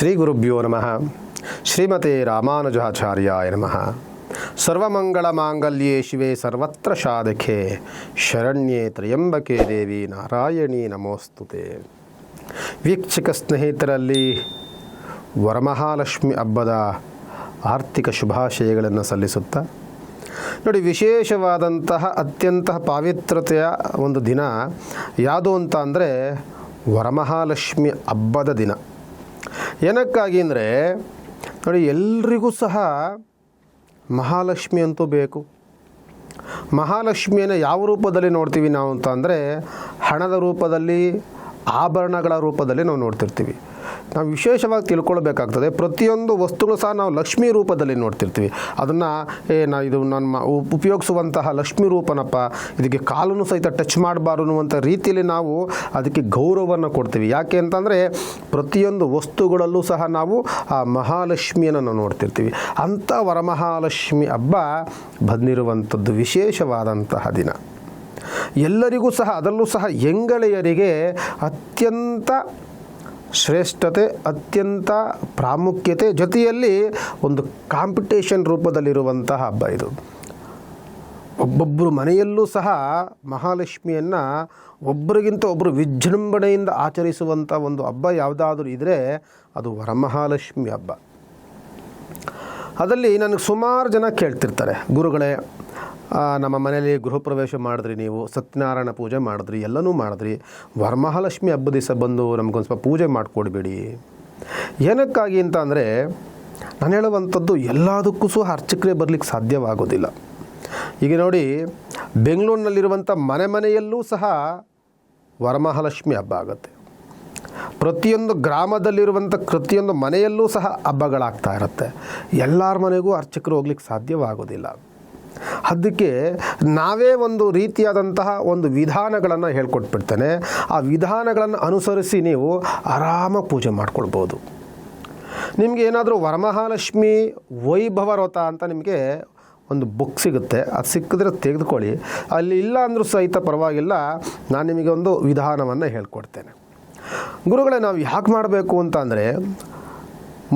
ಶ್ರೀ ಗುರುಭ್ಯೋ ನಮಃ. ಶ್ರೀಮತೆ ರಾಮಾನುಜಾಚಾರ್ಯಾಯ ನಮಃ. ಸರ್ವಮಂಗಳ ಮಾಂಗಲ್ಯೇ ಶಿವೆ ಸರ್ವತ್ರ ಶಾಧಕೆ ಶರಣ್ಯೇ ತ್ರಯಂಬಕೆ ದೇವಿ ನಾರಾಯಣಿ ನಮೋಸ್ತುತೆ. ವೀಕ್ಷಕ ಸ್ನೇಹಿತರಲ್ಲಿ ವರಮಹಾಲಕ್ಷ್ಮಿ ಹಬ್ಬದ ಆರ್ಥಿಕ ಶುಭಾಶಯಗಳನ್ನು ಸಲ್ಲಿಸುತ್ತಾ, ನೋಡಿ ವಿಶೇಷವಾದಂತಹ ಅತ್ಯಂತ ಪಾವಿತ್ರತೆಯ ಒಂದು ದಿನ ಯಾವುದು ಅಂತ ಅಂದರೆ ವರಮಹಾಲಕ್ಷ್ಮಿ ಹಬ್ಬದ ದಿನ. ಏನಕ್ಕಾಗಿ ಅಂದರೆ, ನೋಡಿ, ಎಲ್ರಿಗೂ ಸಹ ಮಹಾಲಕ್ಷ್ಮಿ ಅಂತೂ ಬೇಕು. ಮಹಾಲಕ್ಷ್ಮಿಯನ್ನು ಯಾವ ರೂಪದಲ್ಲಿ ನೋಡ್ತೀವಿ ನಾವು ಅಂತ ಅಂದರೆ, ಹಣದ ರೂಪದಲ್ಲಿ, ಆಭರಣಗಳ ರೂಪದಲ್ಲಿ ನಾವು ನೋಡ್ತಿರ್ತೀವಿ. ನಾವು ವಿಶೇಷವಾಗಿ ತಿಳ್ಕೊಳ್ಬೇಕಾಗ್ತದೆ. ಪ್ರತಿಯೊಂದು ವಸ್ತುಗಳು ಸಹ ನಾವು ಲಕ್ಷ್ಮಿ ರೂಪದಲ್ಲಿ ನೋಡ್ತಿರ್ತೀವಿ. ಅದನ್ನು, ಏ, ನಾ ಇದು ಉಪ್- ಉಪಯೋಗಿಸುವಂತಹ ಲಕ್ಷ್ಮಿ ರೂಪನಪ್ಪ, ಇದಕ್ಕೆ ಕಾಲನ್ನು ಸಹಿತ ಟಚ್ ಮಾಡಬಾರ್ದು ಅನ್ನುವಂಥ ರೀತಿಯಲ್ಲಿ ನಾವು ಅದಕ್ಕೆ ಗೌರವವನ್ನು ಕೊಡ್ತೀವಿ. ಯಾಕೆ ಅಂತಂದರೆ, ಪ್ರತಿಯೊಂದು ವಸ್ತುಗಳಲ್ಲೂ ಸಹ ನಾವು ಆ ಮಹಾಲಕ್ಷ್ಮಿಯನ್ನು ನಾವು ನೋಡ್ತಿರ್ತೀವಿ. ಅಂಥ ವರಮಹಾಲಕ್ಷ್ಮಿ ಹಬ್ಬ ಬಂದಿರುವಂಥದ್ದು ವಿಶೇಷವಾದಂತಹ ದಿನ. ಎಲ್ಲರಿಗೂ ಸಹ, ಅದರಲ್ಲೂ ಸಹ ಎಂಗಳೆಯರಿಗೆ ಅತ್ಯಂತ ಶ್ರೇಷ್ಠತೆ, ಅತ್ಯಂತ ಪ್ರಾಮುಖ್ಯತೆ ಜೊತೆಯಲ್ಲಿ ಒಂದು ಕಾಂಪಿಟೇಷನ್ ರೂಪದಲ್ಲಿರುವಂತಹ ಹಬ್ಬ ಇದು. ಒಬ್ಬೊಬ್ಬರು ಮನೆಯಲ್ಲೂ ಸಹ ಮಹಾಲಕ್ಷ್ಮಿಯನ್ನು ಒಬ್ಬರಿಗಿಂತ ಒಬ್ಬರು ವಿಜೃಂಭಣೆಯಿಂದ ಆಚರಿಸುವಂಥ ಒಂದು ಹಬ್ಬ ಯಾವುದಾದ್ರೂ ಇದ್ದರೆ ಅದು ವರಮಹಾಲಕ್ಷ್ಮಿ ಹಬ್ಬ. ಅದರಲ್ಲಿ ನನಗೆ ಸುಮಾರು ಜನ ಕೇಳ್ತಿರ್ತಾರೆ. ಗುರುಗಳೇ ನಮ್ಮ ಮನೆಯಲ್ಲಿ ಗೃಹ ಪ್ರವೇಶ ಮಾಡಿದ್ರಿ ನೀವು, ಸತ್ಯನಾರಾಯಣ ಪೂಜೆ ಮಾಡಿದ್ರಿ, ಎಲ್ಲನೂ ಮಾಡಿದ್ರಿ. ವರಮಹಾಲಕ್ಷ್ಮಿ ಹಬ್ಬದ ದಿವಸ ಬಂದು ನಮಗೊಂದು ಸ್ವಲ್ಪ ಪೂಜೆ ಮಾಡಿಕೊಡ್ಬೇಡಿ. ಏನಕ್ಕಾಗಿ ಅಂತ ಅಂದರೆ, ನಾನು ಹೇಳುವಂಥದ್ದು ಎಲ್ಲದಕ್ಕೂ ಸಹ ಅರ್ಚಕರೇ ಬರಲಿಕ್ಕೆ ಸಾಧ್ಯವಾಗೋದಿಲ್ಲ. ಈಗ ನೋಡಿ, ಬೆಂಗಳೂರಿನಲ್ಲಿರುವಂಥ ಮನೆ ಮನೆಯಲ್ಲೂ ಸಹ ವರಮಹಾಲಕ್ಷ್ಮಿ ಹಬ್ಬ ಆಗುತ್ತೆ. ಪ್ರತಿಯೊಂದು ಗ್ರಾಮದಲ್ಲಿರುವಂಥ ಪ್ರತಿಯೊಂದು ಮನೆಯಲ್ಲೂ ಸಹ ಹಬ್ಬಗಳಾಗ್ತಾ ಇರುತ್ತೆ. ಎಲ್ಲರ ಮನೆಗೂ ಅರ್ಚಕರು ಹೋಗ್ಲಿಕ್ಕೆ ಸಾಧ್ಯವಾಗೋದಿಲ್ಲ. ಅದಕ್ಕೆ ನಾವೇ ಒಂದು ರೀತಿಯಾದಂತಹ ಒಂದು ವಿಧಾನಗಳನ್ನು ಹೇಳ್ಕೊಟ್ಬಿಡ್ತೇನೆ. ಆ ವಿಧಾನಗಳನ್ನು ಅನುಸರಿಸಿ ನೀವು ಆರಾಮ ಪೂಜೆ ಮಾಡ್ಕೊಳ್ಬೋದು. ನಿಮಗೆ ಏನಾದರೂ ವರಮಹಾಲಕ್ಷ್ಮಿ ವೈಭವ ವ್ರತ ಅಂತ ನಿಮಗೆ ಒಂದು ಬುಕ್ ಸಿಗುತ್ತೆ. ಅದು ಸಿಕ್ಕಿದ್ರೆ ತೆಗೆದುಕೊಳ್ಳಿ. ಅಲ್ಲಿ ಇಲ್ಲ ಅಂದರೂ ಸಹಿತ ಪರವಾಗಿಲ್ಲ, ನಾನು ನಿಮಗೆ ಒಂದು ವಿಧಾನವನ್ನು ಹೇಳ್ಕೊಡ್ತೇನೆ. ಗುರುಗಳೇ, ನಾವು ಯಾಕೆ ಮಾಡಬೇಕು ಅಂತ ಅಂದರೆ,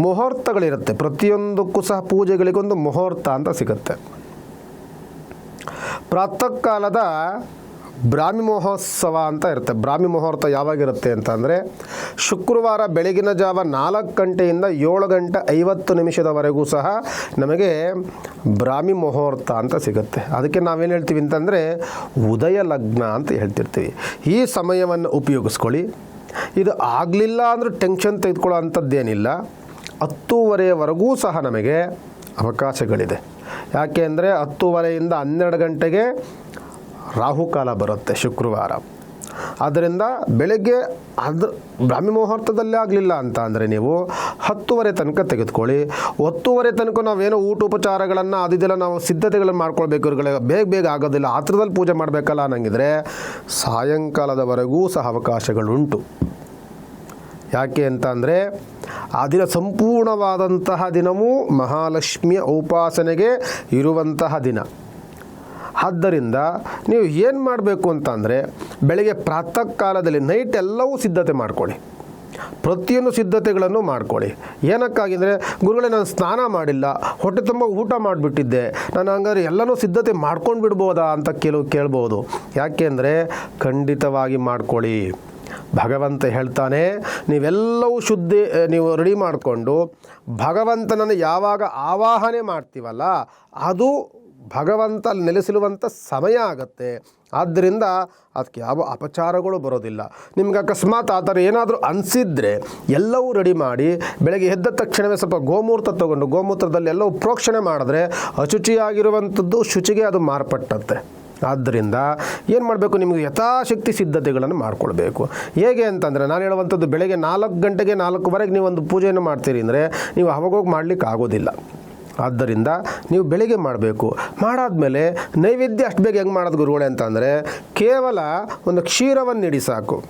ಮುಹೂರ್ತಗಳಿರುತ್ತೆ. ಪ್ರತಿಯೊಂದಕ್ಕೂ ಸಹ ಪೂಜೆಗಳಿಗೊಂದು ಮುಹೂರ್ತ ಅಂತ ಸಿಗುತ್ತೆ. ಪ್ರಾತಃ ಕಾಲದ ಬ್ರಾಹ್ಮಿ ಮಹೋತ್ಸವ ಅಂತ ಇರುತ್ತೆ. ಬ್ರಾಹ್ಮಿ ಮುಹೂರ್ತ ಯಾವಾಗಿರುತ್ತೆ ಅಂತ ಅಂದರೆ, ಶುಕ್ರವಾರ ಬೆಳಗಿನ ಜಾವ ನಾಲ್ಕು ಗಂಟೆಯಿಂದ ಏಳು ಗಂಟೆ ಐವತ್ತು ನಿಮಿಷದವರೆಗೂ ಸಹ ನಮಗೆ ಬ್ರಾಹ್ಮಿ ಮುಹೂರ್ತ ಅಂತ ಸಿಗುತ್ತೆ. ಅದಕ್ಕೆ ನಾವೇನು ಹೇಳ್ತೀವಿ ಅಂತಂದರೆ ಉದಯ ಲಗ್ನ ಅಂತ ಹೇಳ್ತಿರ್ತೀವಿ. ಈ ಸಮಯವನ್ನು ಉಪಯೋಗಿಸ್ಕೊಳ್ಳಿ. ಇದು ಆಗಲಿಲ್ಲ ಅಂದರೆ ಟೆನ್ಷನ್ ತೆಗೆದುಕೊಳ್ಳೋ ಅಂಥದ್ದೇನಿಲ್ಲ ಹತ್ತೂವರೆಯವರೆಗೂ ಸಹ ನಮಗೆ ಅವಕಾಶಗಳಿದೆ. ಯಾಕೆ ಅಂದರೆ ಹತ್ತೂವರೆಯಿಂದ ಹನ್ನೆರಡು ಗಂಟೆಗೆ ರಾಹುಕಾಲ ಬರುತ್ತೆ ಶುಕ್ರವಾರ. ಆದ್ದರಿಂದ ಬೆಳಗ್ಗೆ ಅದು ಬ್ರಾಹ್ಮಿ ಮುಹೂರ್ತದಲ್ಲೇ ಆಗಲಿಲ್ಲ ಅಂತ ಅಂದರೆ ನೀವು ಹತ್ತುವರೆ ತನಕ ತೆಗೆದುಕೊಳ್ಳಿ. ಹತ್ತುವರೆ ತನಕ ನಾವೇನೋ ಊಟೋಪಚಾರಗಳನ್ನು ಅದಿದೆಲ್ಲ ನಾವು ಸಿದ್ಧತೆಗಳನ್ನು ಮಾಡ್ಕೊಳ್ಬೇಕು ಇವ್ರುಗಳೇ. ಬೇಗ ಬೇಗ ಆಗೋದಿಲ್ಲ. ಹತ್ರದಲ್ಲಿ ಪೂಜೆ ಮಾಡಬೇಕಲ್ಲ ಅನ್ನಂಗಿದ್ರೆ ಸಾಯಂಕಾಲದವರೆಗೂ ಸಹ ಅವಕಾಶಗಳುಂಟು. ಯಾಕೆ ಅಂತ ಅಂದರೆ ಆ ದಿನ ಸಂಪೂರ್ಣವಾದಂತಹ ದಿನವೂ ಮಹಾಲಕ್ಷ್ಮಿಯ ಉಪಾಸನೆಗೆ ಇರುವಂತಹ ದಿನ. ಆದ್ದರಿಂದ ನೀವು ಏನು ಮಾಡಬೇಕು ಅಂತ ಅಂದರೆ ಬೆಳಗ್ಗೆ ಪ್ರಾತಃ ಕಾಲದಲ್ಲಿ ನೈಟ್ ಎಲ್ಲವೂ ಸಿದ್ಧತೆ ಮಾಡ್ಕೊಳ್ಳಿ. ಪ್ರತಿಯೊಂದು ಸಿದ್ಧತೆಗಳನ್ನು ಮಾಡ್ಕೊಳ್ಳಿ. ಏನಕ್ಕಾಗಿ ಅಂದರೆ ಗುರುಗಳೇ ನಾನು ಸ್ನಾನ ಮಾಡಿಲ್ಲ, ಹೊಟ್ಟೆ ತುಂಬ ಊಟ ಮಾಡಿಬಿಟ್ಟಿದ್ದೆ, ನಾನು ಹಂಗಾದ್ರೆ ಎಲ್ಲನೂ ಸಿದ್ಧತೆ ಮಾಡ್ಕೊಂಡು ಬಿಡ್ಬೋದಾ ಅಂತ ಕೆಲವು ಕೇಳ್ಬೋದು. ಯಾಕೆ ಅಂದರೆ ಖಂಡಿತವಾಗಿ ಮಾಡ್ಕೊಳ್ಳಿ. ಭಗವಂತ ಹೇಳ್ತಾನೆ, ನೀವೆಲ್ಲವೂ ಶುದ್ಧಿ ನೀವು ರೆಡಿ ಮಾಡಿಕೊಂಡು ಭಗವಂತನನ್ನು ಯಾವಾಗ ಆವಾಹನೆ ಮಾಡ್ತೀವಲ್ಲ, ಅದು ಭಗವಂತ ನೆಲೆಸಿರುವಂಥ ಸಮಯ ಆಗುತ್ತೆ. ಆದ್ದರಿಂದ ಅದಕ್ಕೆ ಯಾವ ಅಪಚಾರಗಳು ಬರೋದಿಲ್ಲ. ನಿಮ್ಗೆ ಅಕಸ್ಮಾತ್ ಆ ಥರ ಏನಾದರೂ ಅನಿಸಿದ್ರೆ ಎಲ್ಲವೂ ರೆಡಿ ಮಾಡಿ, ಬೆಳಗ್ಗೆ ಎದ್ದ ತಕ್ಷಣವೇ ಸ್ವಲ್ಪ ಗೋಮೂತ್ರ ತಗೊಂಡು, ಗೋಮೂತ್ರದಲ್ಲಿ ಎಲ್ಲವೂ ಪ್ರೋಕ್ಷಣೆ ಮಾಡಿದ್ರೆ ಅಶುಚಿಯಾಗಿರುವಂಥದ್ದು ಶುಚಿಗೆ ಅದು ಮಾರ್ಪಟ್ಟಂತೆ. ಆದ್ದರಿಂದ ಏನು ಮಾಡಬೇಕು? ನಿಮಗೆ ಯಥಾಶಕ್ತಿ ಸಿದ್ಧತೆಗಳನ್ನು ಮಾಡ್ಕೊಳ್ಬೇಕು. ಹೇಗೆ ಅಂತಂದರೆ, ನಾನು ಹೇಳುವಂಥದ್ದು ಬೆಳಗ್ಗೆ ನಾಲ್ಕು ಗಂಟೆಗೆ ನಾಲ್ಕುವರೆಗೆ ನೀವು ಒಂದು ಪೂಜೆಯನ್ನು ಮಾಡ್ತೀರಿ ಅಂದರೆ ನೀವು ಅವಾಗೋಗಿ ಮಾಡಲಿಕ್ಕೆ ಆಗೋದಿಲ್ಲ ಆದ್ದರಿಂದ ನೀವು ಬೆಳಿಗ್ಗೆ ಮಾಡಬೇಕು. ಮಾಡಾದ್ಮೇಲೆ ನೈವೇದ್ಯ ಅಷ್ಟು ಬೇಗ ಹೆಂಗೆ ಮಾಡೋದು ಗುರುಗಳೇ ಅಂತಂದರೆ ಕೇವಲ ಒಂದು ಕ್ಷೀರವನ್ನು ಇಡಿ ಸಾಕು.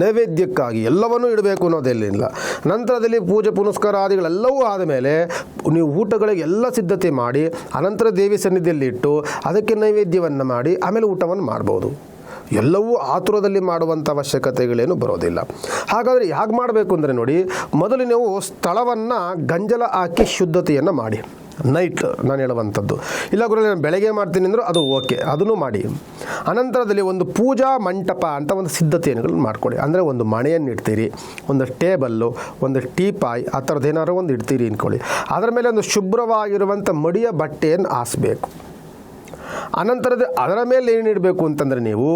ನೈವೇದ್ಯಕ್ಕಾಗಿ ಎಲ್ಲವನ್ನೂ ಇಡಬೇಕು ಅನ್ನೋದೇನಿಲ್ಲ ನಂತರದಲ್ಲಿ ಪೂಜೆ ಪುನಸ್ಕಾರಾದಿಗಳೆಲ್ಲವೂ ಆದಮೇಲೆ ನೀವು ಊಟಗಳಿಗೆ ಎಲ್ಲ ಸಿದ್ಧತೆ ಮಾಡಿ, ಅನಂತರ ದೇವಿ ಸನ್ನಿಧಿಯಲ್ಲಿ ಇಟ್ಟು ಅದಕ್ಕೆ ನೈವೇದ್ಯವನ್ನು ಮಾಡಿ, ಆಮೇಲೆ ಊಟವನ್ನು ಮಾಡ್ಬೋದು. ಎಲ್ಲವೂ ಆತುರದಲ್ಲಿ ಮಾಡುವಂಥ ಅವಶ್ಯಕತೆಗಳೇನು ಬರೋದಿಲ್ಲ. ಹಾಗಾದರೆ ಹೇಗೆ ಮಾಡಬೇಕು ಅಂದರೆ ನೋಡಿ, ಮೊದಲು ನೀವು ಸ್ಥಳವನ್ನು ಗಂಜಲ ಹಾಕಿ ಶುದ್ಧತೆಯನ್ನು ಮಾಡಿ. ನೈಟ್ ನಾನು ಹೇಳುವಂಥದ್ದು. ಇಲ್ಲ ಗುರು ನಾನು ಬೆಳಗ್ಗೆ ಮಾಡ್ತೀನಿ ಅಂದರೂ ಅದು ಓಕೆ ಅದನ್ನು ಮಾಡಿ. ಅನಂತರದಲ್ಲಿ ಒಂದು ಪೂಜಾ ಮಂಟಪ ಅಂತ ಒಂದು ಸಿದ್ಧತೆಯನ್ನು ಮಾಡ್ಕೊಳ್ಳಿ. ಅಂದರೆ ಒಂದು ಮಣೆಯನ್ನು ಇಡ್ತೀರಿ, ಒಂದು ಟೇಬಲ್ಲು, ಒಂದು ಟೀಪಾಯ್ ಆ ಥರದ್ದು ಏನಾದ್ರು ಒಂದು ಇಡ್ತೀರಿ ಅಂದ್ಕೊಳ್ಳಿ. ಅದರ ಮೇಲೆ ಒಂದು ಶುಭ್ರವಾಗಿರುವಂಥ ಮಡಿಯ ಬಟ್ಟೆಯನ್ನು ಹಾಸಬೇಕು. ಅನಂತರದ ಅದರ ಮೇಲೆ ಏನು ಇಡಬೇಕು ಅಂತಂದರೆ ನೀವು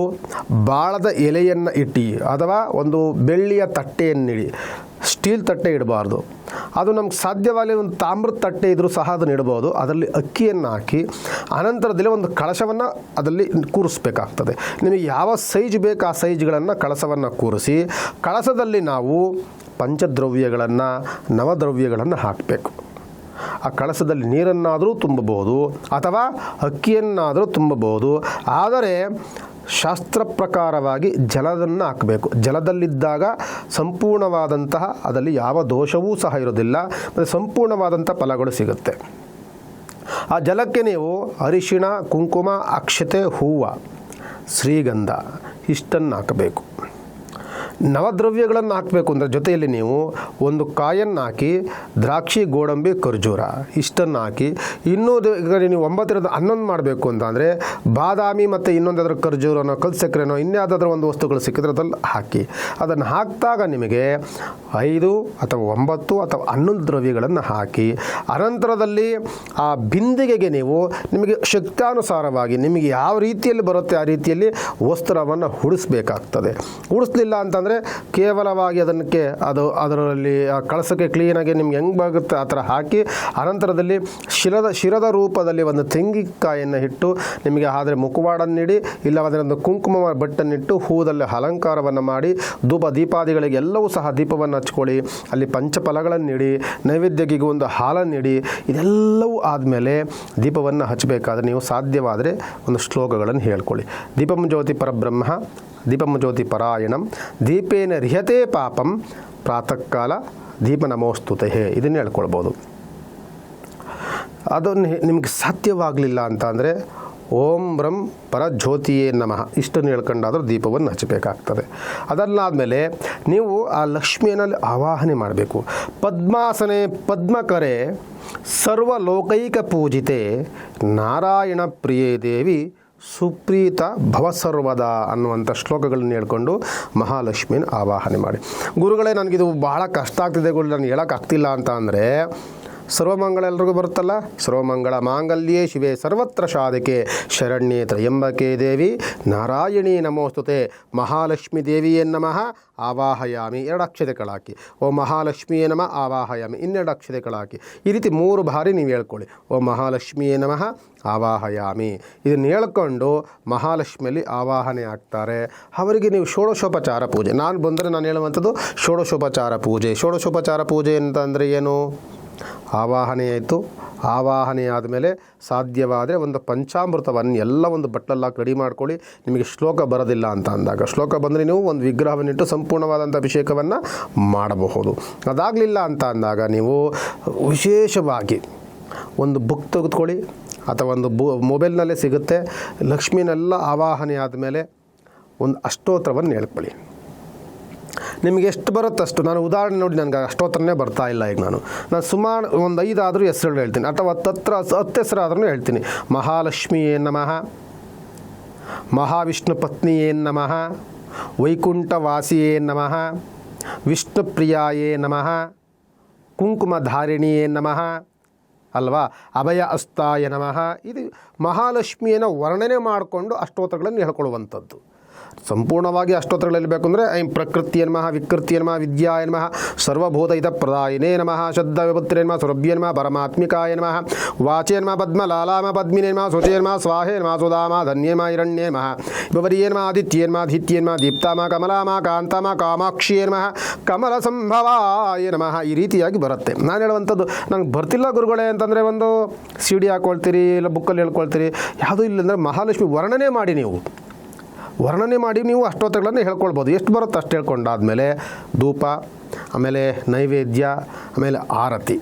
ಬಾಳದ ಎಲೆಯನ್ನು ಇಟ್ಟು ಅಥವಾ ಒಂದು ಬೆಳ್ಳಿಯ ತಟ್ಟೆಯನ್ನಿಡಿ. ಸ್ಟೀಲ್ ತಟ್ಟೆ ಇಡಬಾರ್ದು. ಅದು ನಮ್ಗೆ ಸಾಧ್ಯವಾಗಲಿ ಒಂದು ತಾಮ್ರದ ತಟ್ಟೆ ಇದ್ದರೂ ಸಹ ಅದನ್ನು ಇಡ್ಬೋದು ಅದರಲ್ಲಿ ಅಕ್ಕಿಯನ್ನು ಹಾಕಿ ಅನಂತರದಲ್ಲಿ ಒಂದು ಕಳಶವನ್ನು ಅದರಲ್ಲಿ ಕೂರಿಸ್ಬೇಕಾಗ್ತದೆ. ನಿಮಗೆ ಯಾವ ಸೈಜ್ ಬೇಕು ಆ ಸೈಜ್ಗಳನ್ನು ಕಳಸವನ್ನು ಕೂರಿಸಿ ಕಳಸದಲ್ಲಿ ನಾವು ಪಂಚದ್ರವ್ಯಗಳನ್ನು, ನವದ್ರವ್ಯಗಳನ್ನು ಹಾಕಬೇಕು. ಆ ಕಳಸದಲ್ಲಿ ನೀರನ್ನಾದರೂ ತುಂಬಬಹುದು ಅಥವಾ ಅಕ್ಕಿಯನ್ನಾದರೂ ತುಂಬಬಹುದು. ಆದರೆ ಶಾಸ್ತ್ರ ಪ್ರಕಾರವಾಗಿ ಜಲದನ್ನು ಹಾಕಬೇಕು. ಜಲದಲ್ಲಿದ್ದಾಗ ಸಂಪೂರ್ಣವಾದಂತಹ ಅದರಲ್ಲಿ ಯಾವ ದೋಷವೂ ಸಹ ಇರೋದಿಲ್ಲ ಮತ್ತು ಸಂಪೂರ್ಣವಾದಂಥ ಫಲಗಳು ಸಿಗುತ್ತೆ. ಆ ಜಲಕ್ಕೆ ನೀವು ಅರಿಶಿಣ, ಕುಂಕುಮ, ಅಕ್ಷತೆ, ಹೂವು, ಶ್ರೀಗಂಧ ಇಷ್ಟನ್ನು ಹಾಕಬೇಕು. ನವದ್ರವ್ಯಗಳನ್ನು ಹಾಕಬೇಕು ಅಂದರೆ ಜೊತೆಯಲ್ಲಿ ನೀವು ಒಂದು ಕಾಯನ್ನು ಹಾಕಿ ದ್ರಾಕ್ಷಿ, ಗೋಡಂಬಿ, ಖರ್ಜೂರ ಇಷ್ಟನ್ನು ಹಾಕಿ ಇನ್ನೂ ನೀವು ಒಂಬತ್ತರದ ಹನ್ನೊಂದು ಮಾಡಬೇಕು ಅಂತ ಅಂದರೆ ಬಾದಾಮಿ ಮತ್ತು ಇನ್ನೊಂದಾದ್ರೂ ಖರ್ಜೂರನೋ ಕಲ್ ಸಕ್ಕರೆನೋ ಇನ್ಯಾವುದಾದ್ರೂ ಒಂದು ವಸ್ತುಗಳು ಸಿಕ್ಕಿದ್ರೆ ಅದ್ರಲ್ಲಿ ಹಾಕಿ. ಅದನ್ನು ಹಾಕಿದಾಗ ನಿಮಗೆ ಐದು ಅಥವಾ ಒಂಬತ್ತು ಅಥವಾ ಹನ್ನೊಂದು ದ್ರವ್ಯಗಳನ್ನು ಹಾಕಿ, ಅನಂತರದಲ್ಲಿ ಆ ಬಿಂದಿಗೆಗೆ ನೀವು ನಿಮಗೆ ಶಕ್ತಾನುಸಾರವಾಗಿ ನಿಮಗೆ ಯಾವ ರೀತಿಯಲ್ಲಿ ಬರುತ್ತೆ ಆ ರೀತಿಯಲ್ಲಿ ವಸ್ತ್ರವನ್ನು ಹುಡಿಸ್ಬೇಕಾಗ್ತದೆ ಹುಡಿಸ್ಲಿಲ್ಲ ಅಂತಂದರೆ ಕೇವಲವಾಗಿ ಅದಕ್ಕೆ ಅದು ಅದರಲ್ಲಿ ಕಳಸಕ್ಕೆ ಕ್ಲೀನಾಗಿ ನಿಮ್ಗೆ ಹೆಂಗೆ ಬಾಗುತ್ತೆ ಆ ಥರ ಹಾಕಿ ಅನಂತರದಲ್ಲಿ ಶಿರದ ಶಿರದ ರೂಪದಲ್ಲಿ ಒಂದು ತೆಂಗಿನಕಾಯನ್ನು ಇಟ್ಟು ನಿಮಗೆ ಆದರೆ ಮುಖವಾಡನ್ನಿಡಿ ಇಲ್ಲ ಅದರೊಂದು ಕುಂಕುಮ ಬಟ್ಟನ್ನಿಟ್ಟು ಹೂದಲ್ಲಿ ಅಲಂಕಾರವನ್ನು ಮಾಡಿ ಧೂಪ ದೀಪಾದಿಗಳಿಗೆ ಎಲ್ಲವೂ ಸಹ ದೀಪವನ್ನು ಹಚ್ಕೊಳ್ಳಿ. ಅಲ್ಲಿ ಪಂಚಫಲಗಳನ್ನಿಡಿ ನೈವೇದ್ಯಕ್ಕೆ ಒಂದು ನೀಡಿ, ಇದೆಲ್ಲವೂ ಆದಮೇಲೆ ದೀಪವನ್ನು ಹಚ್ಚಬೇಕಾದ್ರೆ ನೀವು ಸಾಧ್ಯವಾದರೆ ಒಂದು ಶ್ಲೋಕಗಳನ್ನು ಹೇಳ್ಕೊಳ್ಳಿ. ದೀಪಂ ಜ್ಯೋತಿ ಪರಬ್ರಹ್ಮ. ದೀಪಂ ಜ್ಯೋತಿ ಪರಾಯಣಂ ದೀಪೇನ ರಿಹತೆ ಪಾಪಂ ಪ್ರಾತಃ ಕಾಲ ದೀಪ ನಮೋಸ್ತುತೆ ಇದನ್ನು ಹೇಳ್ಕೊಳ್ಬೋದು. ಅದನ್ನು ನಿಮಗೆ ಸಾಧ್ಯವಾಗಲಿಲ್ಲ ಅಂತ ಅಂದರೆ ಓಂ ಬ್ರಂ ಪರಜ್ಯೋತಿಯೇ ನಮಃ. ಇಷ್ಟನ್ನು ಹೇಳ್ಕೊಂಡಾದರೂ ದೀಪವನ್ನು ಹಚ್ಚಬೇಕಾಗ್ತದೆ. ಅದಲ್ಲಾದಮೇಲೆ ನೀವು ಆ ಲಕ್ಷ್ಮಿಯಲ್ಲಿ ಆವಾಹನೆ ಮಾಡಬೇಕು. ಪದ್ಮಾಸನೆ ಪದ್ಮಕರೆ ಸರ್ವಲೋಕೈಕ ಪೂಜಿತೆ ನಾರಾಯಣ ಪ್ರಿಯೇ ದೇವಿ ಸುಪ್ರೀತ ಭವಸರ್ವದ ಅನ್ನುವಂಥ ಶ್ಲೋಕಗಳನ್ನ ಹೇಳ್ಕೊಂಡು ಮಹಾಲಕ್ಷ್ಮಿನ ಆವಾಹನೆ ಮಾಡಿ. ಗುರುಗಳೇ, ನನಗಿದು ಬಹಳ ಕಷ್ಟ ಆಗ್ತಿದೆ ಗುರು, ನಾನು ಹೇಳೋಕ್ಕಾಗ್ತಿಲ್ಲ ಅಂತ ಅಂದರೆ ಸರ್ವಮಂಗಳ ಎಲ್ರಿಗೂ ಬರುತ್ತಲ್ಲ? ಸರ್ವಮಂಗಳ ಮಾಂಗಲ್ಯೇ ಶಿವೆ ಸರ್ವತ್ರ ಶಾದಕೆ ಶರಣ್ಯೇ ತ್ರಯಂಬಕೆ ದೇವಿ. ನಾರಾಯಣಿ ನಮೋಸ್ತುತೆ. ಮಹಾಲಕ್ಷ್ಮಿ ದೇವಿಯೇ ನಮಃ. ಆವಾಹಯಾಮಿ. ಎರಡು ಅಕ್ಷತೆಗಳಾಕಿ. ಓ ಮಹಾಲಕ್ಷ್ಮಿಯೇ ನಮಃ. ಆವಾಹಯಾಮಿ. ಇನ್ನೆರಡು ಅಕ್ಷತೆಗಳಾಕಿ. ಈ ರೀತಿ ಮೂರು ಬಾರಿ ನೀವು ಹೇಳ್ಕೊಳ್ಳಿ. ಓ ಮಹಾಲಕ್ಷ್ಮಿಯೇ ನಮಃ. ಆವಾಹಯಾಮಿ. ಇದನ್ನು ಹೇಳ್ಕೊಂಡು ಮಹಾಲಕ್ಷ್ಮಿಯಲ್ಲಿ ಆವಾಹನೆ ಆಗ್ತಾರೆ. ಅವರಿಗೆ ನೀವು ಷೋಡಶೋಪಚಾರ ಪೂಜೆ. ನಾನು ಬಂದರೆ ನಾನು ಹೇಳುವಂಥದ್ದು ಷೋಡಶೋಪಚಾರ ಪೂಜೆ. ಷೋಡಶೋಪಚಾರ ಪೂಜೆ ಅಂತಂದರೆ ಏನು? ಆವಾಹನೆ ಆಯಿತು ಆವಾಹನೆ ಆದಮೇಲೆ ಸಾಧ್ಯವಾದರೆ ಒಂದು ಪಂಚಾಮೃತವನ್ನು ಎಲ್ಲ ಒಂದು ಬಟ್ಟಲಾಗಿ ರೆಡಿ ಮಾಡ್ಕೊಳ್ಳಿ. ನಿಮಗೆ ಶ್ಲೋಕ ಬರೋದಿಲ್ಲ ಅಂತ ಅಂದಾಗ. ಶ್ಲೋಕ ಬಂದರೆ ನೀವು ಒಂದು ವಿಗ್ರಹವನ್ನಿಟ್ಟು ಸಂಪೂರ್ಣವಾದಂಥ ಅಭಿಷೇಕವನ್ನು ಮಾಡಬಹುದು. ಅದಾಗಲಿಲ್ಲ ಅಂತ ಅಂದಾಗ ನೀವು ವಿಶೇಷವಾಗಿ ಒಂದು ಬುಕ್ ತೆಗೆದುಕೊಳ್ಳಿ. ಅಥವಾ ಒಂದು ಬು, ಮೊಬೈಲ್ನಲ್ಲೇ ಸಿಗುತ್ತೆ. ಲಕ್ಷ್ಮಿನೆಲ್ಲ ಆವಾಹನೆ ಆದಮೇಲೆ ಒಂದು ಅಷ್ಟೋತ್ರವನ್ನು ಹೇಳ್ಕೊಳ್ಳಿ. ನಿಮಗೆ ಎಷ್ಟು ಬರುತ್ತೆ ಅಷ್ಟು ನಾನು ಉದಾಹರಣೆ ನೋಡಿ ನನಗೆ ಅಷ್ಟೋತ್ತರನೇ ಬರ್ತಾ ಇಲ್ಲ ಈಗ ನಾನು. ನಾನು ಸುಮಾರು ಒಂದು ಐದಾದರೂ ಹೆಸರುಗಳು ಹೇಳ್ತೀನಿ. ಅಥವಾ ಹತ್ತತ್ರ ಹತ್ತು ಹೆಸರಾದ್ರೂ ಹೇಳ್ತೀನಿ. ಮಹಾಲಕ್ಷ್ಮಿಯೇ ನಮಃ. ಮಹಾವಿಷ್ಣು ಪತ್ನಿಯೇ ನಮಃ. ವೈಕುಂಠವಾಸಿಯೇ ನಮಃ. ವಿಷ್ಣು ವಿಷ್ಣುಪ್ರಿಯಾಯೇ ನಮಃ. ಕುಂಕುಮಧಾರಿಣಿಯೇ ನಮಃ. ಅಲ್ವಾ? ಅಭಯ ಅಸ್ತಾಯ ನಮಃ. ಇದು ಮಹಾಲಕ್ಷ್ಮಿಯನ್ನು ವರ್ಣನೆ ಮಾಡಿಕೊಂಡು ಅಷ್ಟೋತ್ರಗಳನ್ನು ಹೇಳ್ಕೊಳ್ಳುವಂಥದ್ದು. ಸಂಪೂರ್ಣವಾಗಿ ಅಷ್ಟೋತ್ತರಗಳಲ್ಲಿ ಬೇಕು ಅಂದರೆ ಐಂ ಪ್ರಕೃತಿ ನಮಃ ವಿಕೃತಿ ನಮಃ ವಿದ್ಯಾ ನಮಃ ಸರ್ವಭೂತ ಹಿತ ಪ್ರದಾಯಿನೇ ನಮಃ ಶಬ್ದ ವಿಭುತ್ರೇ ನಮಃ ಸುರಭ್ಯ ನಮಃ, ಪರಮಾತ್ಮಿಕಾಯ ನಮಃ, ವಾಚೇ ನಮಃ ಪದ್ಮಲಾಲಾಮ ಪದ್ಮಿನೇ ನಮಃ, ಸುಚೇ ನಮಃ, ಸ್ವಾಹೇ ನಮಃ, ಸುಧಾಮ, ಧನ್ಯೇ ನಮಃ, ಹಿರಣ್ಯೇ ಆದಿತ್ಯೇನ್ಮ ಧಿತ್ಯೇನ್ಮ ದೀಪ್ತಾಮ, ಕಮಲಾಮ, ಕಾಂತಮ ಕಾಮಾಕ್ಷಿ ನಮಃ, ಕಮಲ ಸಂಭವಾಯ ನಮಃ ಈ ರೀತಿಯಾಗಿ ಬರುತ್ತೆ. ನಾನು ಹೇಳುವಂಥದ್ದು ನನಗೆ ಬರ್ತಿಲ್ಲ ಗುರುಗಳೇ ಅಂತಂದರೆ ಒಂದು ಸಿ ಡಿ ಹಾಕ್ಕೊಳ್ತೀರಿ ಇಲ್ಲ ಬುಕ್ಕಲ್ಲಿ ಹೇಳ್ಕೊಳ್ತೀರಿ. ಯಾವುದೂ ಇಲ್ಲ ಅಂದರೆ ಮಹಾಲಕ್ಷ್ಮಿ ವರ್ಣನೆ ಮಾಡಿ ನೀವು. ವರ್ಣನೆ ಮಾಡಿ ನೀವು ಅಷ್ಟೋತ್ತರಗಳನ್ನು ಹೇಳ್ಕೊಳ್ಬೋದು. ಎಷ್ಟು ಬರುತ್ತೆ ಅಷ್ಟು ಹೇಳ್ಕೊಂಡಾದಮೇಲೆ ಧೂಪ, ಆಮೇಲೆ ನೈವೇದ್ಯ, ಆಮೇಲೆ ಆರತಿ.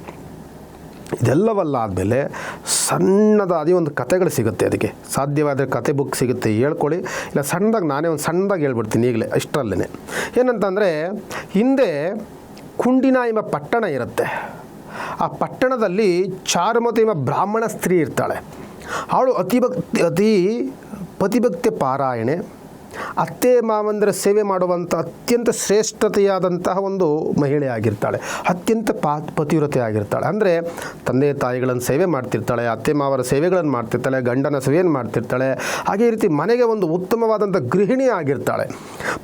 ಇದೆಲ್ಲವಲ್ಲ ಆದಮೇಲೆ ಸಣ್ಣದಾದಿ ಒಂದು ಕತೆಗಳು ಸಿಗುತ್ತೆ ಅದಕ್ಕೆ. ಸಾಧ್ಯವಾದರೆ ಕತೆ ಬುಕ್ ಸಿಗುತ್ತೆ ಹೇಳ್ಕೊಳ್ಳಿ. ಇಲ್ಲ ಸಣ್ಣದಾಗಿ ನಾನೇ ಒಂದು ಸಣ್ಣದಾಗಿ ಹೇಳ್ಬಿಡ್ತೀನಿ ಈಗಲೇ ಅಷ್ಟರಲ್ಲೇ ಏನಂತಂದರೆ ಹಿಂದೆ ಕುಂಡಿನ ಎಂಬ ಪಟ್ಟಣ ಇರುತ್ತೆ. ಆ ಪಟ್ಟಣದಲ್ಲಿ ಚಾರುಮತಿ ಎಂಬ ಬ್ರಾಹ್ಮಣ ಸ್ತ್ರೀ ಇರ್ತಾಳೆ. ಅವಳು ಅತಿಭಕ್ತಿ, ಅತಿ ಪತಿಭಕ್ತಿ ಪಾರಾಯಣೆ. ಅತ್ತೆ ಮಾವಂದರ ಸೇವೆ ಮಾಡುವಂಥ ಅತ್ಯಂತ ಶ್ರೇಷ್ಠತೆಯಾದಂತಹ ಒಂದು ಮಹಿಳೆ ಆಗಿರ್ತಾಳೆ. ಅತ್ಯಂತ ಪಾ ಪತಿವ್ರತೆ ಆಗಿರ್ತಾಳೆ ಅಂದರೆ ತಂದೆ ತಾಯಿಗಳನ್ನು ಸೇವೆ ಮಾಡ್ತಿರ್ತಾಳೆ, ಅತ್ತೆ ಮಾವರ ಸೇವೆಗಳನ್ನು ಮಾಡ್ತಿರ್ತಾಳೆ, ಗಂಡನ ಸೇವೆಯನ್ನು ಮಾಡ್ತಿರ್ತಾಳೆ, ಹಾಗೆ ರೀತಿ ಮನೆಗೆ ಒಂದು ಉತ್ತಮವಾದಂಥ ಗೃಹಿಣಿ ಆಗಿರ್ತಾಳೆ.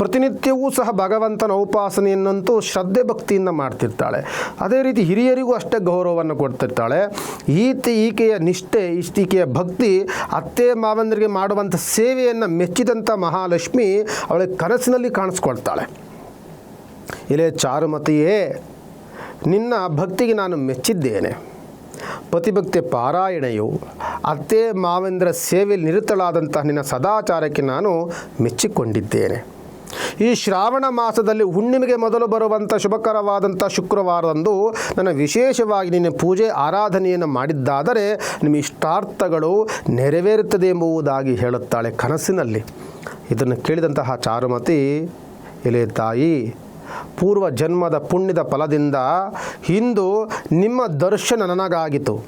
ಪ್ರತಿನಿತ್ಯವೂ ಸಹ ಭಗವಂತನ ಉಪಾಸನೆಯನ್ನಂತೂ ಶ್ರದ್ಧೆ ಭಕ್ತಿಯಿಂದ ಮಾಡ್ತಿರ್ತಾಳೆ. ಅದೇ ರೀತಿ ಹಿರಿಯರಿಗೂ ಅಷ್ಟೇ ಗೌರವವನ್ನು ಕೊಡ್ತಿರ್ತಾಳೆ. ಈತ ಈಕೆಯ ನಿಷ್ಠೆ, ಇಷ್ಟೀಕೆಯ ಭಕ್ತಿ, ಅತ್ತೆ ಮಾವಂದರಿಗೆ ಮಾಡುವಂಥ ಸೇವೆಯನ್ನು ಮೆಚ್ಚಿದಂಥ ಮಹಾಲಕ್ಷ್ಮಿ ಅವಳ ಕನಸಿನಲ್ಲಿ ಕಾಣಿಸ್ಕೊಳ್ತಾಳೆ. ಇಲ್ಲೇ ಚಾರುಮತಿಯೇ, ನಿನ್ನ ಭಕ್ತಿಗೆ ನಾನು ಮೆಚ್ಚಿದ್ದೇನೆ. ಪತಿಭಕ್ತಿ ಪಾರಾಯಣೆಯು ಅತ್ತೆ ಮಾವೇಂದ್ರ ಸೇವೆಯಲ್ಲಿ ನಿರತಳಾದಂತಹ ನಿನ್ನ ಸದಾಚಾರಕ್ಕೆ ನಾನು ಮೆಚ್ಚಿಕೊಂಡಿದ್ದೇನೆ. ಈ ಶ್ರಾವಣ ಮಾಸದಲ್ಲಿ ಹುಣ್ಣಿಮೆಗೆ ಮೊದಲು ಬರುವಂಥ ಶುಭಕರವಾದಂಥ ಶುಕ್ರವಾರದಂದು ನನ್ನ ವಿಶೇಷವಾಗಿ ನಿನ್ನ ಪೂಜೆ ಆರಾಧನೆಯನ್ನು ಮಾಡಿದ್ದಾದರೆ ನಿಮ್ಮ ಇಷ್ಟಾರ್ಥಗಳು ನೆರವೇರುತ್ತದೆ ಎಂಬುದಾಗಿ ಹೇಳುತ್ತಾಳೆ ಕನಸಿನಲ್ಲಿ. ಇದನ್ನು ಕೇಳಿದಂತಹ ಚಾರುಮತಿ, ಎಲೆ ತಾಯಿ, ಪೂರ್ವ ಜನ್ಮದ ಪುಣ್ಯದ ಫಲದಿಂದ ಇಂದು ನಿಮ್ಮ ದರ್ಶನ ನನಗಾಗಿತು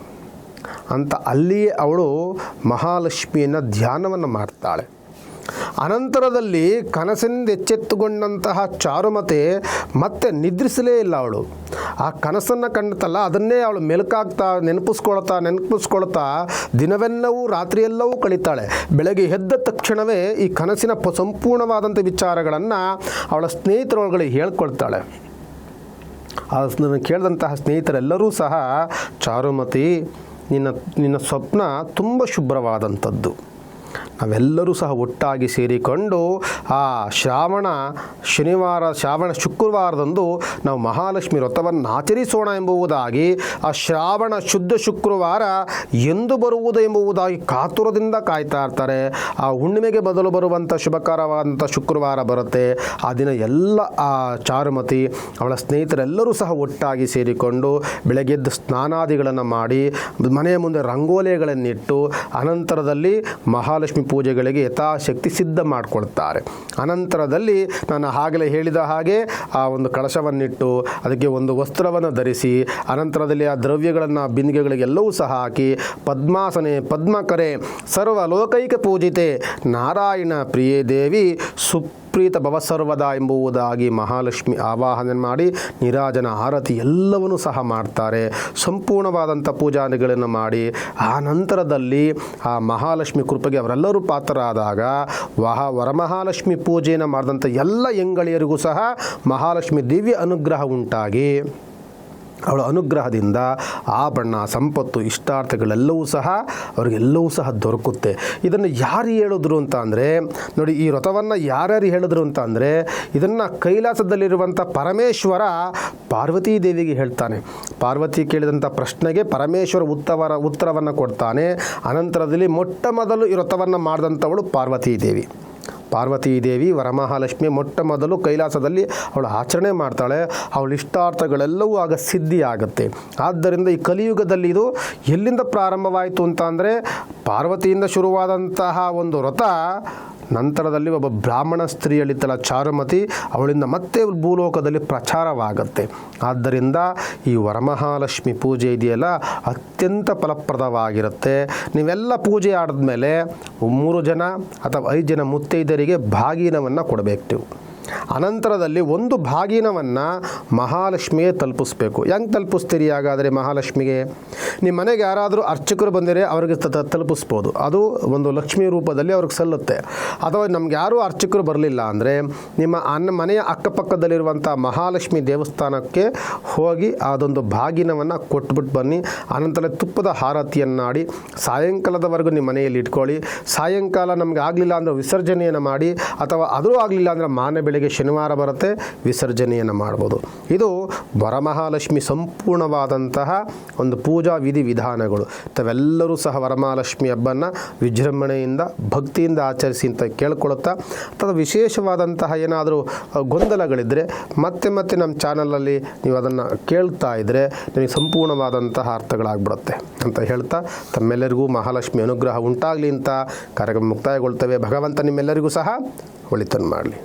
ಅಂತ ಅಲ್ಲಿಯೇ ಅವಳು ಮಹಾಲಕ್ಷ್ಮಿಯನ್ನು ಧ್ಯಾನವನ್ನು ಮಾಡ್ತಾಳೆ. ಅನಂತರದಲ್ಲಿ ಕನಸಿನಿಂದ ಎಚ್ಚೆತ್ತುಕೊಂಡಂತಹ ಚಾರುಮತೆ ಮತ್ತೆ ನಿದ್ರಿಸಲೇ ಇಲ್ಲ ಅವಳು. ಆ ಕನಸನ್ನು ಕಂಡತಲ್ಲ, ಅದನ್ನೇ ಅವಳು ಮೆಲುಕಾಗ್ತಾ, ನೆನಪಿಸ್ಕೊಳ್ತಾ ನೆನಪಿಸ್ಕೊಳ್ತಾ ದಿನವೆಲ್ಲವೂ ರಾತ್ರಿಯೆಲ್ಲವೂ ಕಳೀತಾಳೆ. ಬೆಳಗ್ಗೆ ಎದ್ದ ತಕ್ಷಣವೇ ಈ ಕನಸಿನ ಸಂಪೂರ್ಣವಾದಂಥ ವಿಚಾರಗಳನ್ನು ಅವಳ ಸ್ನೇಹಿತರೊಳಗಡೆ ಹೇಳ್ಕೊಳ್ತಾಳೆ. ಅದನ್ನು ಕೇಳಿದಂತಹ ಸ್ನೇಹಿತರೆಲ್ಲರೂ ಸಹ, ಚಾರುಮತಿ, ನಿನ್ನ ನಿನ್ನ ಸ್ವಪ್ನ ತುಂಬ ಶುಭ್ರವಾದಂಥದ್ದು ನಾವೆಲ್ಲರೂ ಸಹ ಒಟ್ಟಾಗಿ ಸೇರಿಕೊಂಡು ಆ ಶ್ರಾವಣ ಶನಿವಾರ, ಶ್ರಾವಣ ಶುಕ್ರವಾರದಂದು ನಾವು ಮಹಾಲಕ್ಷ್ಮಿ ವ್ರತವನ್ನು ಆಚರಿಸೋಣ ಎಂಬುವುದಾಗಿ, ಆ ಶ್ರಾವಣ ಶುದ್ಧ ಶುಕ್ರವಾರ ಎಂದು ಬರುವುದು ಎಂಬುದಾಗಿ ಕಾತುರದಿಂದ ಕಾಯ್ತಾ ಇರ್ತಾರೆ. ಆ ಹುಣ್ಣಿಮೆಗೆ ಬದಲು ಬರುವಂಥ ಶುಭಕರವಾದಂಥ ಶುಕ್ರವಾರ ಬರುತ್ತೆ. ಆ ದಿನ ಎಲ್ಲ ಆ ಚಾರುಮತಿ, ಅವಳ ಸ್ನೇಹಿತರೆಲ್ಲರೂ ಸಹ ಒಟ್ಟಾಗಿ ಸೇರಿಕೊಂಡು ಬೆಳಗ್ಗೆದ್ದು ಸ್ನಾನಾದಿಗಳನ್ನು ಮಾಡಿ, ಮನೆಯ ಮುಂದೆ ರಂಗೋಲಿಗಳನ್ನಿಟ್ಟು, ಅನಂತರದಲ್ಲಿ ಮಹಾಲಕ್ಷ್ಮಿ ಪೂಜೆಗಳಿಗೆ ಯಥಾಶಕ್ತಿ ಸಿದ್ಧ ಮಾಡಿಕೊಳ್ತಾರೆ. ಅನಂತರದಲ್ಲಿ ನಾನು ಆಗಲೇ ಹೇಳಿದ ಹಾಗೆ ಆ ಒಂದು ಕಳಶವನ್ನಿಟ್ಟು ಅದಕ್ಕೆ ಒಂದು ವಸ್ತ್ರವನ್ನು ಧರಿಸಿ, ಅನಂತರದಲ್ಲಿ ಆ ದ್ರವ್ಯಗಳನ್ನು ಬಿಂದಿಗೆಗಳಿಗೆಲ್ಲವೂ ಸಹ ಹಾಕಿ, ಪದ್ಮಾಸನೆ, ಪದ್ಮಕರೆ ಸರ್ವ ಲೋಕೈಕ ಪೂಜಿತೆ, ನಾರಾಯಣ ಪ್ರಿಯೇ ದೇವಿ ಸುಪ್ರೀತ ಭವಸರ್ವದ ಎಂಬುವುದಾಗಿ ಮಹಾಲಕ್ಷ್ಮಿ ಆವಾಹನ ಮಾಡಿ ನಿರಾಜನ ಆರತಿ ಎಲ್ಲವನ್ನು ಸಹ ಮಾಡ್ತಾರೆ. ಸಂಪೂರ್ಣವಾದಂಥ ಪೂಜಾದಿಗಳನ್ನು ಮಾಡಿ ಆ ನಂತರದಲ್ಲಿ ಆ ಮಹಾಲಕ್ಷ್ಮಿ ಕೃಪೆಗೆ ಅವರೆಲ್ಲರೂ ಪಾತ್ರರಾದಾಗ ವಹ ವರಮಹಾಲಕ್ಷ್ಮಿ ಪೂಜೆಯನ್ನು ಮಾಡಿದಂಥ ಎಲ್ಲ ಹೆಂಗಳಿಯರಿಗೂ ಸಹ ಮಹಾಲಕ್ಷ್ಮಿ ದಿವ್ಯ ಅನುಗ್ರಹ ಉಂಟಾಗಿ. ಅವಳ ಅನುಗ್ರಹದಿಂದ ಆಭರಣ ಸಂಪತ್ತು, ಇಷ್ಟಾರ್ಥಗಳೆಲ್ಲವೂ ಸಹ ಅವರಿಗೆಲ್ಲವೂ ಸಹ ದೊರಕುತ್ತೆ. ಇದನ್ನು ಯಾರು ಹೇಳಿದ್ರು ಅಂತ ಅಂದರೆ, ನೋಡಿ ಈ ವ್ರತವನ್ನು ಯಾರ್ಯಾರು ಹೇಳಿದ್ರು ಅಂತ ಅಂದರೆ, ಇದನ್ನು ಕೈಲಾಸದಲ್ಲಿರುವಂಥ ಪರಮೇಶ್ವರ ಪಾರ್ವತೀ ದೇವಿಗೆ ಹೇಳ್ತಾನೆ. ಪಾರ್ವತಿ ಕೇಳಿದಂಥ ಪ್ರಶ್ನೆಗೆ ಪರಮೇಶ್ವರ ಉತ್ತವರ, ಉತ್ತರವನ್ನು ಕೊಡ್ತಾನೆ. ಅನಂತರದಲ್ಲಿ ಮೊಟ್ಟ ಮೊದಲು ಈ ವ್ರತವನ್ನು ಮಾಡಿದಂಥವಳು ಪಾರ್ವತೀ ದೇವಿ. ಪಾರ್ವತೀ ದೇವಿ ವರಮಹಾಲಕ್ಷ್ಮಿ ಮೊಟ್ಟ ಮೊದಲು ಕೈಲಾಸದಲ್ಲಿ ಅವಳು ಆಚರಣೆ ಮಾಡ್ತಾಳೆ. ಅವಳ ಇಷ್ಟಾರ್ಥಗಳೆಲ್ಲವೂ ಆಗ ಸಿದ್ಧಿ ಆಗುತ್ತೆ ಆದ್ದರಿಂದ ಈ ಕಲಿಯುಗದಲ್ಲಿ ಇದು ಎಲ್ಲಿಂದ ಪ್ರಾರಂಭವಾಯಿತು ಅಂತ ಅಂದರೆ ಪಾರ್ವತಿಯಿಂದ ಶುರುವಾದಂತಹ ಒಂದು ವ್ರತ ನಂತರದಲ್ಲಿ ಒಬ್ಬ ಬ್ರಾಹ್ಮಣ ಸ್ತ್ರೀ ಹೇಳಿದ್ದಲ್ಲ ಚಾರುಮತಿ ಅವಳಿಂದ ಮತ್ತೆ ಭೂಲೋಕದಲ್ಲಿ ಪ್ರಚಾರವಾಗುತ್ತೆ. ಆದ್ದರಿಂದ ಈ ವರಮಹಾಲಕ್ಷ್ಮಿ ಪೂಜೆ ಇದೆಯಲ್ಲ ಅತ್ಯಂತ ಫಲಪ್ರದವಾಗಿರುತ್ತೆ. ನೀವೆಲ್ಲ ಪೂಜೆ ಆಡಿದ್ಮೇಲೆ ಮೂರು ಜನ ಅಥವಾ ಐದು ಜನ ಮುತ್ತೈದರಿಗೆ ಭಾಗೀನವನ್ನು ಕೊಡಬೇಕು ಅನಂತರದಲ್ಲಿ ಒಂದು ಭಾಗಿನವನ್ನು ಮಹಾಲಕ್ಷ್ಮಿಗೆ ತಲುಪಿಸ್ಬೇಕು. ಹೆಂಗೆ ತಲುಪಿಸ್ತೀರಿ ಹಾಗಾದರೆ ಮಹಾಲಕ್ಷ್ಮಿಗೆ? ನಿಮ್ಮ ಮನೆಗೆ ಯಾರಾದರೂ ಅರ್ಚಕರು ಬಂದರೆ ಅವ್ರಿಗೆ ತಲುಪಿಸ್ಬೋದು. ಅದು ಒಂದು ಲಕ್ಷ್ಮಿ ರೂಪದಲ್ಲಿ ಅವ್ರಿಗೆ ಸಲ್ಲುತ್ತೆ. ಅಥವಾ ನಮ್ಗೆ ಯಾರೂ ಅರ್ಚಕರು ಬರಲಿಲ್ಲ ಅಂದರೆ ನಿಮ್ಮ ಅನ್ನ ಮನೆಯ ಅಕ್ಕಪಕ್ಕದಲ್ಲಿರುವಂಥ ಮಹಾಲಕ್ಷ್ಮಿ ದೇವಸ್ಥಾನಕ್ಕೆ ಹೋಗಿ ಅದೊಂದು ಭಾಗಿನವನ್ನು ಕೊಟ್ಬಿಟ್ಟು ಬನ್ನಿ. ಅನಂತರ ತುಪ್ಪದ ಹಾರತಿಯನ್ನಾಡಿ ಸಾಯಂಕಾಲದವರೆಗೂ ನಿಮ್ಮ ಮನೆಯಲ್ಲಿ ಇಟ್ಕೊಳ್ಳಿ. ಸಾಯಂಕಾಲ ನಮಗೆ ಆಗಲಿಲ್ಲ ಅಂದರೆ ವಿಸರ್ಜನೆಯನ್ನು ಮಾಡಿ, ಅಥವಾ ಅದರೂ ಆಗಲಿಲ್ಲ ಅಂದರೆ ಮಾನ ಬೆಳಗ್ಗೆ ಶನಿವಾರ ಬರುತ್ತೆ, ವಿಸರ್ಜನೆಯನ್ನು ಮಾಡ್ಬೋದು. ಇದು ವರಮಹಾಲಕ್ಷ್ಮಿ ಸಂಪೂರ್ಣವಾದಂತಹ ಒಂದು ಪೂಜಾ ವಿಧಿ ವಿಧಾನಗಳು. ತಾವೆಲ್ಲರೂ ಸಹ ವರಮಹಾಲಕ್ಷ್ಮಿ ಹಬ್ಬನ ವಿಜೃಂಭಣೆಯಿಂದ, ಭಕ್ತಿಯಿಂದ ಆಚರಿಸಿ ಅಂತ ಕೇಳ್ಕೊಳ್ಳುತ್ತಾ, ಅಥವಾ ವಿಶೇಷವಾದಂತಹ ಏನಾದರೂ ಗೊಂದಲಗಳಿದ್ದರೆ ಮತ್ತೆ ಮತ್ತೆ ನಮ್ಮ ಚಾನಲಲ್ಲಿ ನೀವು ಅದನ್ನು ಕೇಳ್ತಾ ಇದ್ದರೆ ನಿಮಗೆ ಸಂಪೂರ್ಣವಾದಂತಹ ಅರ್ಥಗಳಾಗ್ಬಿಡುತ್ತೆ ಅಂತ ಹೇಳ್ತಾ, ತಮ್ಮೆಲ್ಲರಿಗೂ ಮಹಾಲಕ್ಷ್ಮಿ ಅನುಗ್ರಹ ಉಂಟಾಗಲಿ ಅಂತ ಕಾರ್ಯಕ್ರಮ ಮುಕ್ತಾಯಗೊಳ್ತವೆ. ಭಗವಂತ ನಿಮ್ಮೆಲ್ಲರಿಗೂ ಸಹ, ಒಳಿತನ್ನು ಮಾಡಲಿ.